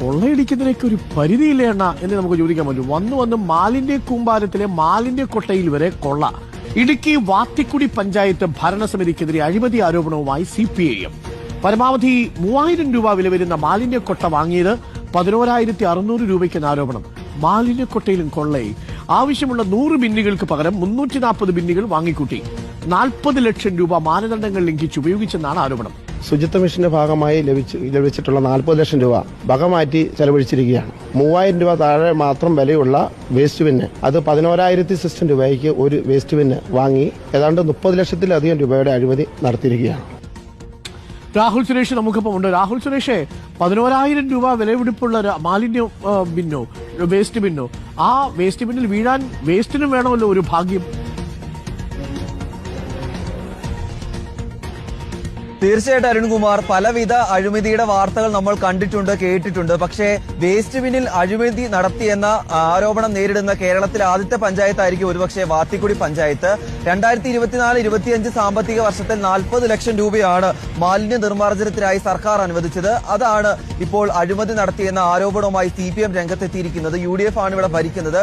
കൊള്ളയടിക്കുന്നതിനൊക്കെ ഒരു പരിധിയില്ലേ എണ്ണ എന്ന് നമുക്ക് ചോദിക്കാൻ പറ്റും. വന്നു വന്ന് മാലിന്യ കൂമ്പാരത്തിലെ മാലിന്യ കൊട്ടയിൽ വരെ കൊള്ള. ഇടുക്കി വാത്തിക്കുടി പഞ്ചായത്ത് ഭരണസമിതിക്കെതിരെ അഴിമതി ആരോപണവുമായി സി പി ഐ എം. പരമാവധി മൂവായിരം രൂപ വില വരുന്ന മാലിന്യക്കൊട്ട വാങ്ങിയത് പതിനോരായിരത്തി അറുന്നൂറ് രൂപയ്ക്കെന്ന ആരോപണം. മാലിന്യക്കൊട്ടയിലും കൊള്ളയിൽ ആവശ്യമുള്ള നൂറ് ബിന്നുകൾക്ക് പകരം മുന്നൂറ്റി നാൽപ്പത് ബിന്നുകൾ വാങ്ങിക്കൂട്ടി. നാൽപ്പത് ലക്ഷം രൂപ മാനദണ്ഡങ്ങൾ ലംഘിച്ച് ഉപയോഗിച്ചെന്നാണ് ആരോപണം. ശുചിത്വ മിഷന്റെ ഭാഗമായി ലഭിച്ച് ലഭിച്ചിട്ടുള്ള നാൽപ്പത് ലക്ഷം രൂപ വകമാറ്റി ചെലവഴിച്ചിരിക്കുകയാണ്. മൂവായിരം രൂപ താഴെ മാത്രം വിലയുള്ള വേസ്റ്റ് ബിന്ന് അത് പതിനോരായിരത്തി സിസ്റ്റം രൂപയ്ക്ക് ഒരു വേസ്റ്റ് ബിന്ന് വാങ്ങി ഏതാണ്ട് മുപ്പത് ലക്ഷത്തിലധികം രൂപയുടെ അഴിമതി നടത്തിയിരിക്കുകയാണ്. രാഹുൽ സുരേഷ് നമുക്കിപ്പം ഉണ്ട് രാഹുൽ സുരേഷ് പതിനോരായിരം രൂപ വിലപിടിപ്പുള്ള മാലിന്യ ബിന്നോ വേസ്റ്റ് ബിന്നോ ആ വേസ്റ്റ് ബിന്നിൽ വീഴാൻ വേസ്റ്റിനും വേണമല്ലോ ഒരു ഭാഗ്യം. തീർച്ചയായിട്ടും അരുൺകുമാർ പലവിധ അഴിമതിയുടെ വാർത്തകൾ നമ്മൾ കണ്ടിട്ടുണ്ട് കേട്ടിട്ടുണ്ട്. പക്ഷേ വേസ്റ്റ് ബിന്നിൽ അഴിമതി നടത്തിയെന്ന ആരോപണം നേരിടുന്ന കേരളത്തിലെ ആദ്യത്തെ പഞ്ചായത്തായിരിക്കും ഒരുപക്ഷെ വാത്തിക്കുടി പഞ്ചായത്ത്. രണ്ടായിരത്തി ഇരുപത്തിനാല് ഇരുപത്തിയഞ്ച് സാമ്പത്തിക വർഷത്തിൽ നാൽപ്പത് ലക്ഷം രൂപയാണ് മാലിന്യ നിർമ്മാർജനത്തിനായി സർക്കാർ അനുവദിച്ചത്. അതാണ് ഇപ്പോൾ അഴിമതി നടത്തിയെന്ന ആരോപണവുമായി സി പി എം രംഗത്തെത്തിയിരിക്കുന്നത്. യു ഡി എഫ് ആണ് ഇവിടെ ഭരിക്കുന്നത്.